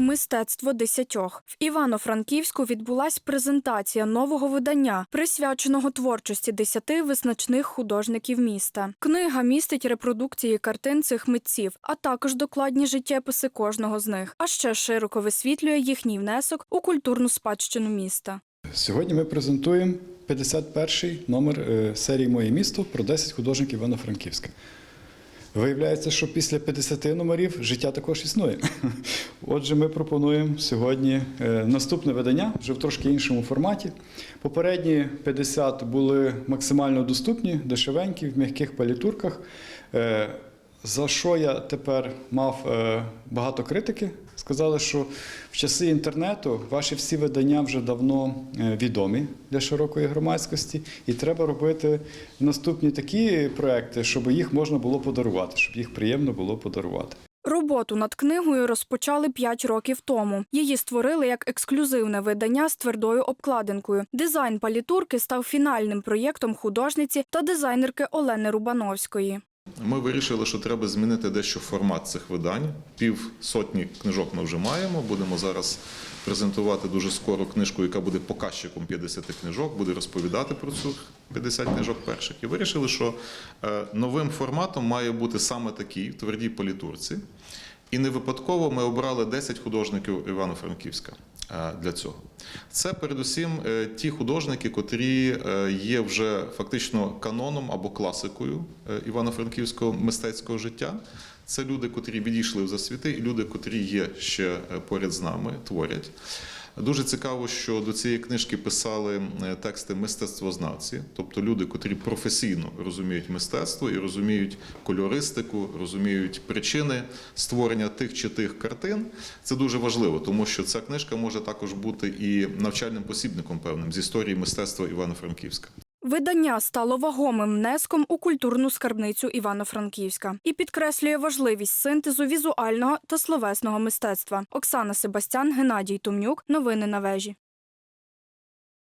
Мистецтво десятьох в Івано-Франківську відбулась презентація нового видання, присвяченого творчості десяти визначних художників міста. Книга містить репродукції картин цих митців, а також докладні життєписи кожного з них, а ще широко висвітлює їхній внесок у культурну спадщину міста. Сьогодні ми презентуємо 51-й номер е, серії Моє місто про 10 художників Івано-Франківська. Виявляється, що після 50 номерів життя також існує. Отже, ми пропонуємо сьогодні е, наступне видання вже в трошки іншому форматі. Попередні 50 були максимально доступні, дешевенькі, в м'яких палітурках. За що я тепер мав е, багато критики. Сказали, що в часи інтернету ваші всі видання вже давно е, відомі для широкої громадськості, і треба робити наступні такі проекти, щоб їх можна було подарувати, щоб їх приємно було подарувати. Роботу над книгою розпочали 5 років тому. Її створили як ексклюзивне видання з твердою обкладинкою. Дизайн палітурки став фінальним проєктом художниці та дизайнерки Олени Рубановської. Ми вирішили, що треба змінити дещо формат цих видань. Пів сотні книжок ми вже маємо. Будемо зараз презентувати дуже скоро книжку, яка буде показчиком 50 книжок, буде розповідати про цю 50 книжок перших. І вирішили, що е, новим форматом має бути саме такий в твердій політурці. І не випадково ми обрали 10 художників Івано-Франківська для цього. Це передусім е, ті художники, котрі е, є вже фактично каноном або класикою е, івано-франківського мистецького життя. Це люди, котрі відійшли в засвіти, і люди, котрі є ще е, поряд з нами, творять. Дуже цікаво, що до цієї книжки писали е, тексти мистецтвознавці, тобто люди, котрі професійно розуміють мистецтво і розуміють кольористику, розуміють причини створення тих чи тих картин. Це дуже важливо, тому що ця книжка може також бути і навчальним посібником певним з історії мистецтва Івано-Франківська. Видання стало вагомим внеском у культурну скарбницю Івано-Франківська і підкреслює важливість синтезу візуального та словесного мистецтва. Оксана Себастян, Геннадій Тумнюк, Новини на вежі.